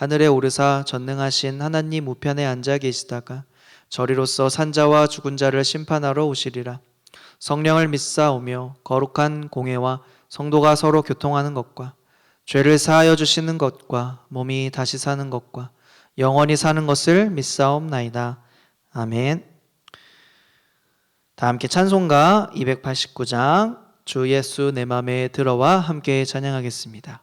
하늘에 오르사 전능하신 하나님 우편에 앉아 계시다가 저리로서 산자와 죽은 자를 심판하러 오시리라 성령을 믿사오며 거룩한 공회와 성도가 서로 교통하는 것과 죄를 사하여 주시는 것과 몸이 다시 사는 것과 영원히 사는 것을 믿사옵나이다. 아멘. 다 함께 찬송가 289장 주 예수 내 맘에 들어와 함께 찬양하겠습니다.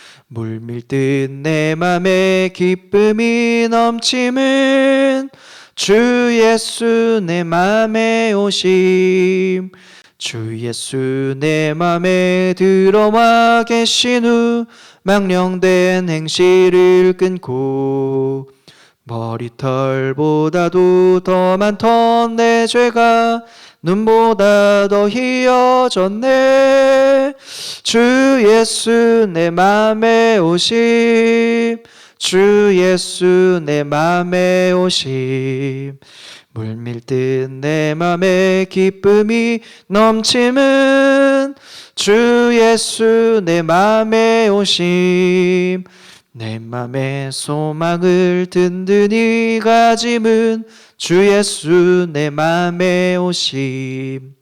물밀듯 내 맘에 기쁨이 넘침은 주 예수 내 맘에 오심. 주 예수 내 맘에 들어와 계신 후 망령된 행실을 끊고 머리털보다도 더 많던 내 죄가 눈보다 더 희어졌네 주 예수 내 맘에 오심. 주 예수 내 맘에 오심. 물밀듯 내 맘에 기쁨이 넘침은 주 예수 내 맘에 오심. 내 맘에 소망을 든든히 가짐은 주 예수 내 맘에 오심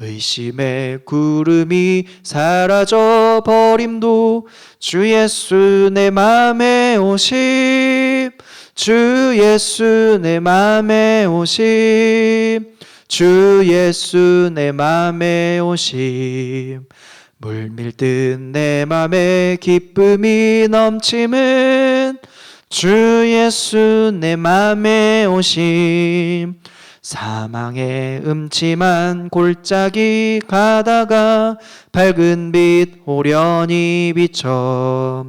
의심의 구름이 사라져 버림도 주 예수 내 맘에 오심. 주 예수 내 맘에 오심. 주 예수 내 맘에 오심. 물밀듯 내 맘에 기쁨이 넘침은 주 예수 내 맘에 오심 사망의 음침한 골짜기 가다가 밝은 빛 호련히 비춰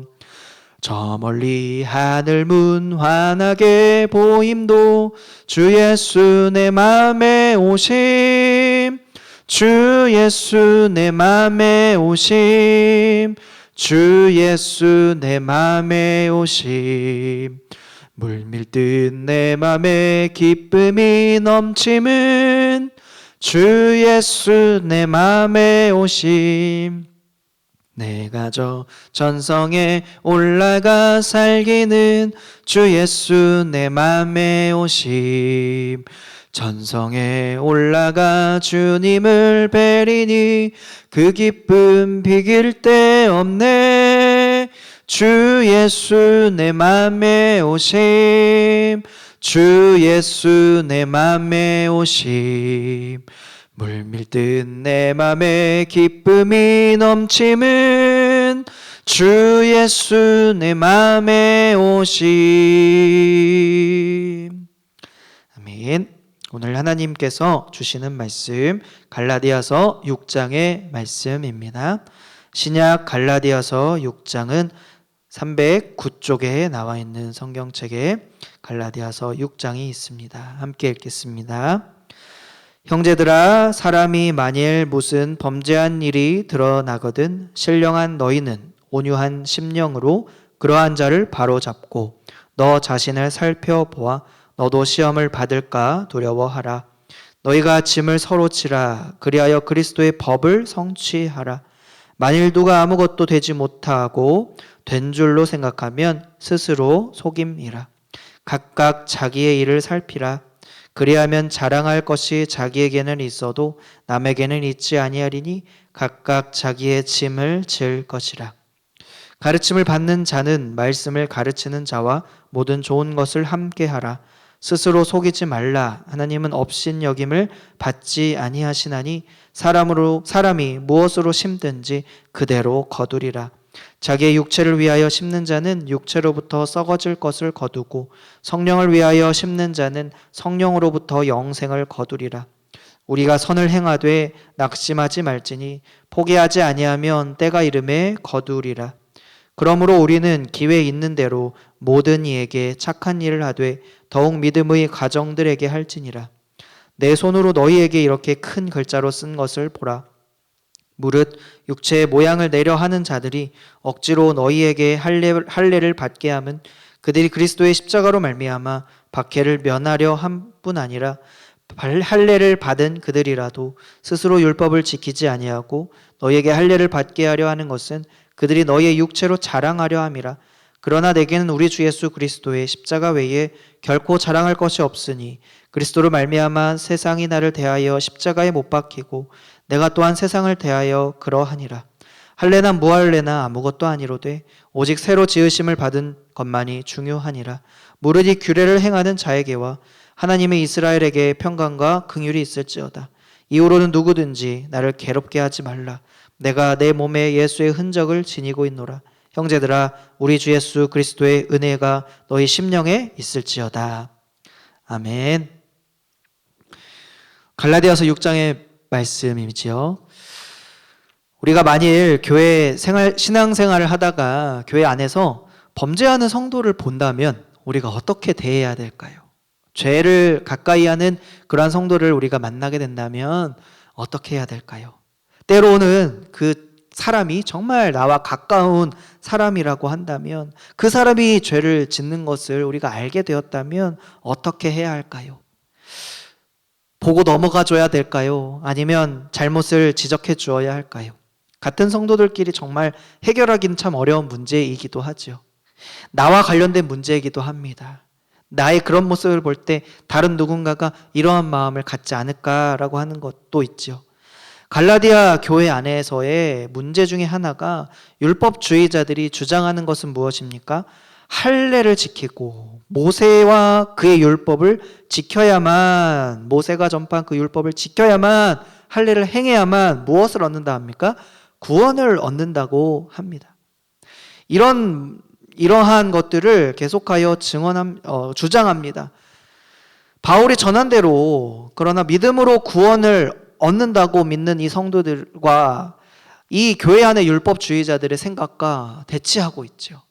저 멀리 하늘 문 환하게 보임도 주 예수 내 맘에 오심. 주 예수 내 맘에 오심. 주 예수 내 맘에 오심 물밀듯 내 맘에 기쁨이 넘침은 주 예수 내 맘에 오심. 내가 저 전성에 올라가 살기는 주 예수 내 맘에 오심. 전성에 올라가 주님을 뵈리니 그 기쁨 비길 데 없네 주 예수 내 맘에 오심. 주 예수 내 맘에 오심. 물밀듯 내 맘에 기쁨이 넘침은 주 예수 내 맘에 오심. 아멘. 오늘 하나님께서 주시는 말씀 갈라디아서 6장의 말씀입니다. 신약 갈라디아서 6장은 309쪽에 나와 있는 성경책에 갈라디아서 6장이 있습니다. 함께 읽겠습니다. 형제들아 사람이 만일 무슨 범죄한 일이 드러나거든 신령한 너희는 온유한 심령으로 그러한 자를 바로잡고 너 자신을 살펴보아 너도 시험을 받을까 두려워하라. 너희가 짐을 서로 치라. 그리하여 그리스도의 법을 성취하라 만일 누가 아무것도 되지 못하고 된 줄로 생각하면 스스로 속임이라 각각 자기의 일을 살피라 그리하면 자랑할 것이 자기에게는 있어도 남에게는 있지 아니하리니 각각 자기의 짐을 질 것이라. 가르침을 받는 자는 말씀을 가르치는 자와 모든 좋은 것을 함께 하라. 스스로 속이지 말라. 하나님은 업신 여김을 받지 아니하시나니 사람으로 사람이 무엇으로 심든지 그대로 거두리라. 자기의 육체를 위하여 심는 자는 육체로부터 썩어질 것을 거두고 성령을 위하여 심는 자는 성령으로부터 영생을 거두리라. 우리가 선을 행하되 낙심하지 말지니 포기하지 아니하면 때가 이름에 거두리라. 그러므로 우리는 기회 있는 대로 모든 이에게 착한 일을 하되 더욱 믿음의 가정들에게 할지니라. 내 손으로 너희에게 이렇게 큰 글자로 쓴 것을 보라. 무릇 육체의 모양을 내려 하는 자들이 억지로 너희에게 할례, 할례를 받게 함은 그들이 그리스도의 십자가로 말미암아 박해를 면하려 함뿐 아니라 발- 할례를 받은 그들이라도 스스로 율법을 지키지 아니하고 너희에게 할례를 받게 하려 하는 것은 그들이 너희의 육체로 자랑하려 함이라 그러나 내게는 우리 주 예수 그리스도의 십자가 외에 결코 자랑할 것이 없으니 그리스도로 말미암아 세상이 나를 대하여 십자가에 못 박히고 내가 또한 세상을 대하여 그러하니라 할례나 무할례나 아무것도 아니로되 오직 새로 지으심을 받은 것만이 중요하니라 이 규례를 행하는 자에게와 하나님의 이스라엘에게 평강과 긍휼이 있을지어다. 이후로는 누구든지 나를 괴롭게 하지 말라. 내가 내 몸에 예수의 흔적을 지니고 있노라. 형제들아, 우리 주 예수 그리스도의 은혜가 너희 심령에 있을지어다. 아멘. 갈라디아서 6장의 말씀이지요. 우리가 만일 교회 생활 신앙 생활을 하다가 교회 안에서 범죄하는 성도를 본다면 우리가 어떻게 대해야 될까요? 죄를 가까이 하는 그러한 성도를 우리가 만나게 된다면 어떻게 해야 될까요? 때로는 그 사람이 정말 나와 가까운 사람이라고 한다면 그 사람이 죄를 짓는 것을 우리가 알게 되었다면 어떻게 해야 할까요? 보고 넘어가 줘야 될까요? 아니면 잘못을 지적해 주어야 할까요? 같은 성도들끼리 정말 해결하기는 참 어려운 문제이기도 하죠. 나와 관련된 문제이기도 합니다. 나의 그런 모습을 볼 때 다른 누군가가 이러한 마음을 갖지 않을까라고 하는 것도 있죠. 갈라디아 교회 안에서의 문제 중에 하나가 율법주의자들이 주장하는 것은 무엇입니까? 할례를 지키고 모세와 그의 율법을 지켜야만 모세가 전파한 그 율법을 지켜야만 할례를 행해야만 무엇을 얻는다 합니까? 구원을 얻는다고 합니다. 이런 이러한 것들을 계속하여 증언함 어, 주장합니다. 바울이 전한 대로 그러나 믿음으로 구원을 얻는다고 믿는 이 성도들과 이 교회 안의 율법주의자들의 생각과 대치하고 있죠.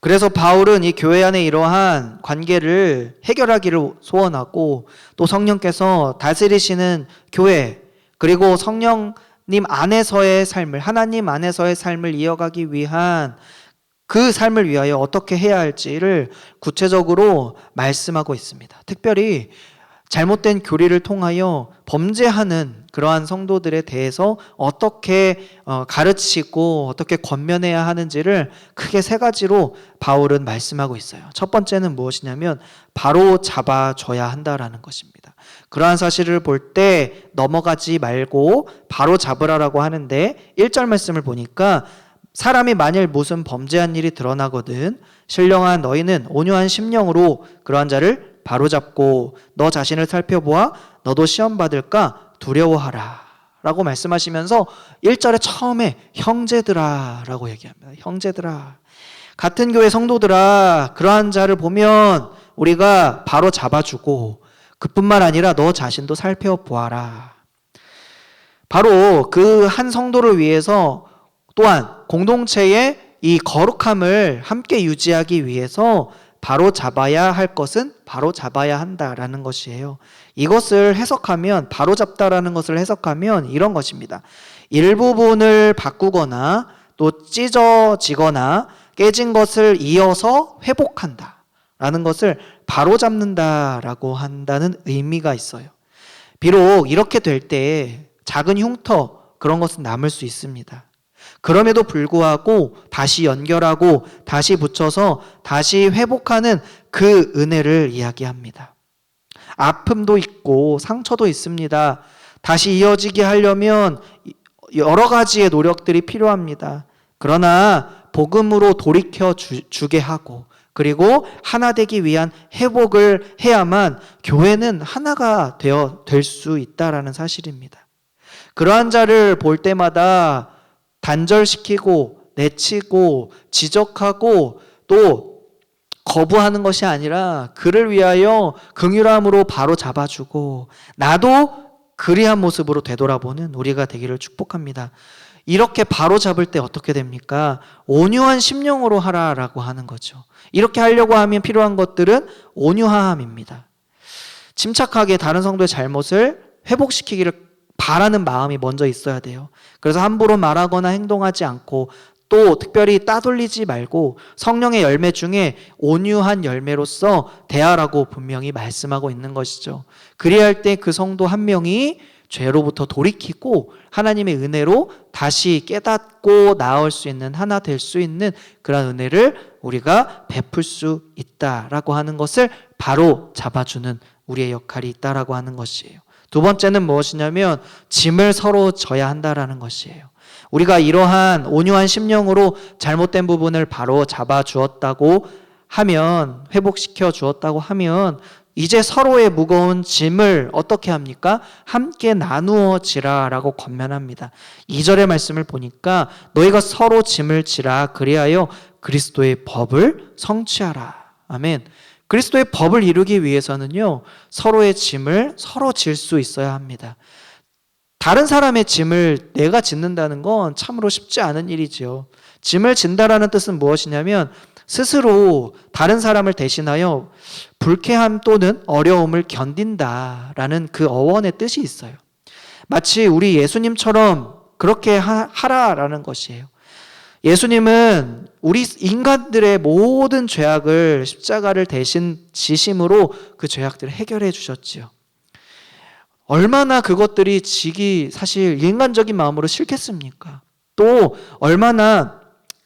그래서 바울은 이 교회 안에 이러한 관계를 해결하기를 소원하고 또 성령께서 다스리시는 교회 그리고 성령님 안에서의 삶을 하나님 안에서의 삶을 이어가기 위한 그 삶을 위하여 어떻게 해야 할지를 구체적으로 말씀하고 있습니다. 특별히 잘못된 교리를 통하여 범죄하는 그러한 성도들에 대해서 어떻게 어, 가르치고 어떻게 권면해야 하는지를 크게 세 가지로 바울은 말씀하고 있어요. 첫 번째는 무엇이냐면 바로 잡아줘야 한다라는 것입니다. 그러한 사실을 볼 때 넘어가지 말고 바로 잡으라라고 하는데 1절 말씀을 보니까 사람이 만일 무슨 범죄한 일이 드러나거든 신령한 너희는 온유한 심령으로 그러한 자를 바로잡고 너 자신을 살펴보아 너도 시험 받을까 두려워하라. 라고 말씀하시면서 1절에 처음에 형제들아 라고 얘기합니다. 형제들아. 같은 교회 성도들아, 그러한 자를 보면 우리가 바로 잡아주고 그뿐만 아니라 너 자신도 살펴보아라. 바로 그 한 성도를 위해서 또한 공동체의 이 거룩함을 함께 유지하기 위해서 바로 잡아야 할 것은 바로 잡아야 한다라는 것이에요. 이것을 해석하면 바로 잡다라는 것을 해석하면 이런 것입니다. 일부분을 바꾸거나 또 찢어지거나 깨진 것을 이어서 회복한다. 라는 것을 바로 잡는다라고 한다는 의미가 있어요. 비록 이렇게 될 때 작은 흉터 그런 것은 남을 수 있습니다. 그럼에도 불구하고 다시 연결하고 다시 붙여서 다시 회복하는 그 은혜를 이야기합니다. 아픔도 있고 상처도 있습니다. 다시 이어지게 하려면 여러 가지의 노력들이 필요합니다. 그러나 복음으로 돌이켜 주, 게 하고 그리고 하나 되기 위한 회복을 해야만 교회는 하나가 되어 될 수 있다라는 사실입니다. 그러한 자를 볼 때마다 단절시키고 내치고 지적하고 또 거부하는 것이 아니라 그를 위하여 긍휼함으로 바로 잡아주고 나도 그리한 모습으로 되돌아보는 우리가 되기를 축복합니다. 이렇게 바로 잡을 때 어떻게 됩니까? 온유한 심령으로 하라라고 하는 거죠. 이렇게 하려고 하면 필요한 것들은 온유함입니다. 침착하게 다른 성도의 잘못을 회복시키기를 바라는 마음이 먼저 있어야 돼요. 그래서 함부로 말하거나 행동하지 않고 또 특별히 따돌리지 말고 성령의 열매 중에 온유한 열매로서 대하라고 분명히 말씀하고 있는 것이죠. 그리할 때 그 성도 한 명이 죄로부터 돌이키고 하나님의 은혜로 다시 깨닫고 나올 수 있는 하나 될 수 있는 그런 은혜를 우리가 베풀 수 있다라고 하는 것을 바로 잡아주는 우리의 역할이 있다라고 하는 것이에요. 두 번째는 무엇이냐면 짐을 서로 져야 한다라는 것이에요. 우리가 이러한 온유한 심령으로 잘못된 부분을 바로 잡아 주었다고 하면 회복시켜 주었다고 하면 이제 서로의 무거운 짐을 어떻게 합니까? 함께 나누어 지라라고 권면합니다. 2절의 말씀을 보니까 너희가 서로 짐을 지라 그리하여 그리스도의 법을 성취하라. 아멘. 그리스도의 법을 이루기 위해서는요. 서로의 짐을 서로 질 수 있어야 합니다. 다른 사람의 짐을 내가 짓는다는 건 참으로 쉽지 않은 일이지요. 짐을 진다라는 뜻은 무엇이냐면 스스로 다른 사람을 대신하여 불쾌함 또는 어려움을 견딘다라는 그 어원의 뜻이 있어요. 마치 우리 예수님처럼 그렇게 하라라는 것이에요. 예수님은 우리 인간들의 모든 죄악을 십자가를 대신 지심으로 그 죄악들을 해결해 주셨지요. 얼마나 그것들이 지기 사실 인간적인 마음으로 싫겠습니까? 또 얼마나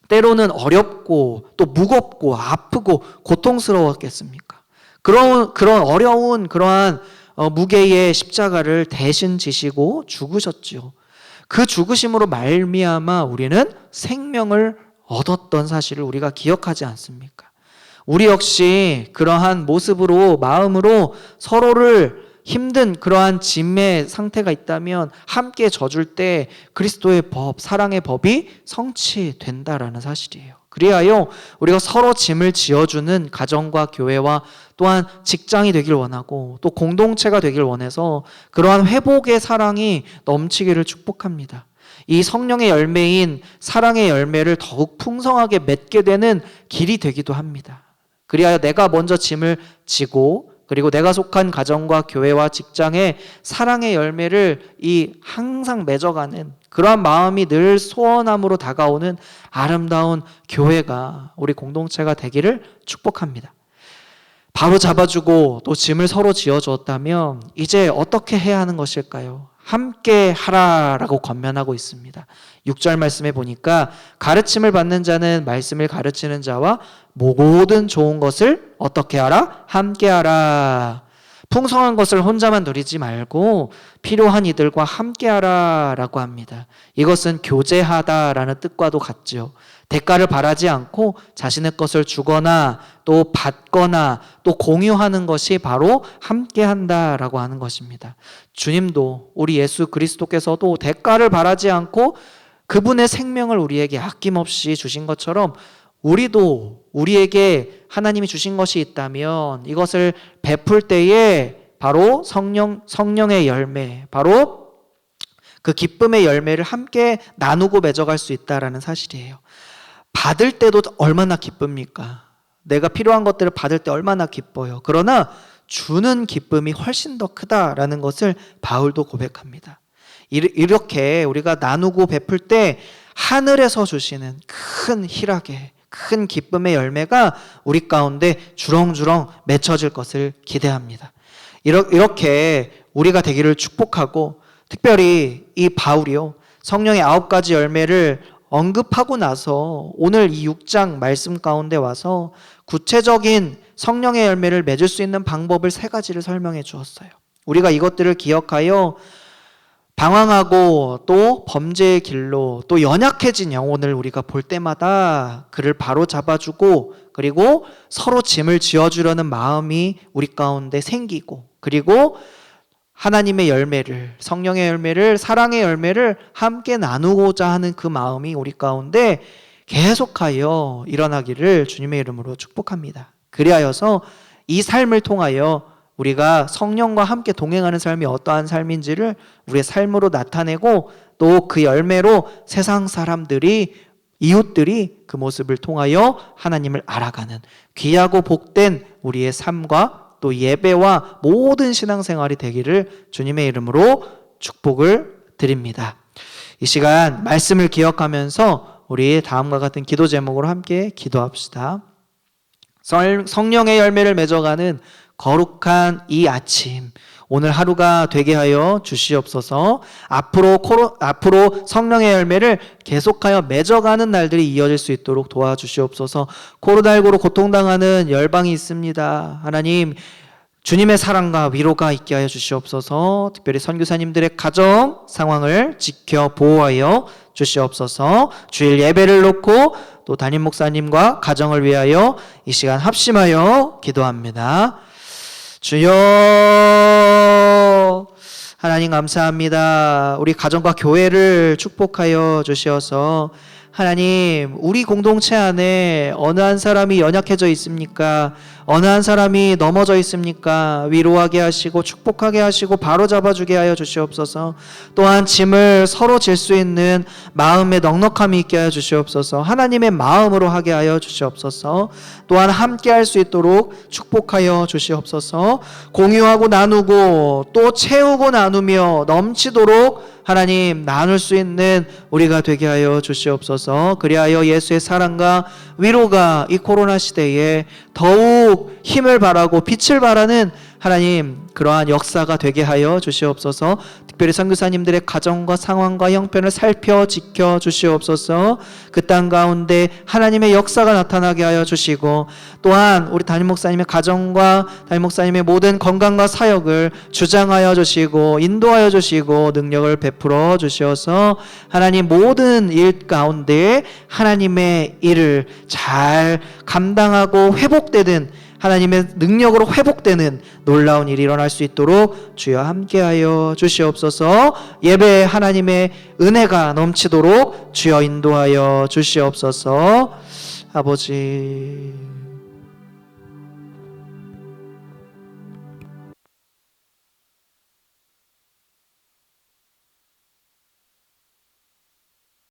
때로는 어렵고 또 무겁고 아프고 고통스러웠겠습니까? 그런 그런 어려운 그러한 어, 무게의 십자가를 대신 지시고 죽으셨지요. 그 죽으심으로 말미암아 우리는 생명을 얻었던 사실을 우리가 기억하지 않습니까? 우리 역시 그러한 모습으로 마음으로 서로를 힘든 그러한 짐의 상태가 있다면 함께 져줄 때 그리스도의 법, 사랑의 법이 성취된다라는 사실이에요. 그리하여 우리가 서로 짐을 지어주는 가정과 교회와 또한 직장이 되길 원하고 또 공동체가 되길 원해서 그러한 회복의 사랑이 넘치기를 축복합니다. 이 성령의 열매인 사랑의 열매를 더욱 풍성하게 맺게 되는 길이 되기도 합니다. 그리하여 내가 먼저 짐을 지고 그리고 내가 속한 가정과 교회와 직장에 사랑의 열매를 이 항상 맺어가는 그러한 마음이 늘 소원함으로 다가오는 아름다운 교회가 우리 공동체가 되기를 축복합니다. 바로 잡아주고 또 짐을 서로 지어주었다면 이제 어떻게 해야 하는 것일까요? 함께 하라라고 권면하고 있습니다. 6절 말씀에 보니까 가르침을 받는 자는 말씀을 가르치는 자와 모든 좋은 것을 어떻게 하라? 함께 하라. 풍성한 것을 혼자만 누리지 말고 필요한 이들과 함께 하라라고 합니다. 이것은 교제하다라는 뜻과도 같죠. 대가를 바라지 않고 자신의 것을 주거나 또 받거나 또 공유하는 것이 바로 함께 한다라고 하는 것입니다. 주님도 우리 예수 그리스도께서도 대가를 바라지 않고 그분의 생명을 우리에게 아낌없이 주신 것처럼 우리도 우리에게 하나님이 주신 것이 있다면 이것을 베풀 때에 바로 성령 성령의 열매, 바로 그 기쁨의 열매를 함께 나누고 맺어갈 수 있다라는 사실이에요. 받을 때도 얼마나 기쁩니까? 내가 필요한 것들을 받을 때 얼마나 기뻐요. 그러나 주는 기쁨이 훨씬 더 크다라는 것을 바울도 고백합니다. 이렇게 우리가 나누고 베풀 때 하늘에서 주시는 큰 희락의 큰 기쁨의 열매가 우리 가운데 주렁주렁 맺혀질 것을 기대합니다. 이렇게 우리가 되기를 축복하고 특별히 이 바울이요 성령의 아홉 가지 열매를 언급하고 나서 오늘 이 6장 말씀 가운데 와서 구체적인 성령의 열매를 맺을 수 있는 방법을 세 가지를 설명해 주었어요. 우리가 이것들을 기억하여 방황하고 또 범죄의 길로 또 연약해진 영혼을 우리가 볼 때마다 그를 바로 잡아주고 그리고 서로 짐을 지어주려는 마음이 우리 가운데 생기고 그리고 하나님의 열매를 성령의 열매를 사랑의 열매를 함께 나누고자 하는 그 마음이 우리 가운데 계속하여 일어나기를 주님의 이름으로 축복합니다. 그리하여서 이 삶을 통하여 우리가 성령과 함께 동행하는 삶이 어떠한 삶인지를 우리의 삶으로 나타내고 또 그 열매로 세상 사람들이 이웃들이 그 모습을 통하여 하나님을 알아가는 귀하고 복된 우리의 삶과 또 예배와 모든 신앙생활이 되기를 주님의 이름으로 축복을 드립니다. 이 시간 말씀을 기억하면서 우리 다음과 같은 기도 제목으로 함께 기도합시다. 설- 성령의 열매를 맺어가는 거룩한 이 아침 오늘 하루가 되게 하여 주시옵소서. 앞으로 코로, 앞으로 성령의 열매를 계속하여 맺어가는 날들이 이어질 수 있도록 도와주시옵소서. 코로나19로 고통당하는 열방이 있습니다. 하나님 주님의 사랑과 위로가 있게 하여 주시옵소서. 특별히 선교사님들의 가정 상황을 지켜 보호하여 주시옵소서. 주일 예배를 놓고 또 담임 목사님과 가정을 위하여 이 시간 합심하여 기도합니다. 주여 하나님 감사합니다. 우리 가정과 교회를 축복하여 주시어서 하나님 우리 공동체 안에 어느 한 사람이 연약해져 있습니까? 어느 한 사람이 넘어져 있습니까? 위로하게 하시고 축복하게 하시고 바로 잡아주게 하여 주시옵소서. 또한 짐을 서로 질 수 있는 마음의 넉넉함이 있게 하여 주시옵소서. 하나님의 마음으로 하게 하여 주시옵소서. 또한 함께 할 수 있도록 축복하여 주시옵소서. 공유하고 나누고 또 채우고 나누며 넘치도록 하나님 나눌 수 있는 우리가 되게 하여 주시옵소서. 그리하여 예수의 사랑과 위로가 이 코로나 시대에 더욱 힘을 발하고 빛을 발하는 하나님 그러한 역사가 되게 하여 주시옵소서. 특별히 선교사님들의 가정과 상황과 형편을 살펴 지켜 주시옵소서. 그 땅 가운데 하나님의 역사가 나타나게 하여 주시고 또한 우리 담임 목사님의 가정과 담임 목사님의 모든 건강과 사역을 주장하여 주시고 인도하여 주시고 능력을 베풀어 주시어서 하나님 모든 일 가운데 하나님의 일을 잘 감당하고 회복되는 하나님의 능력으로 회복되는 놀라운 일이 일어날 수 있도록 주여 함께하여 주시옵소서. 예배 하나님의 은혜가 넘치도록 주여 인도하여 주시옵소서. 아버지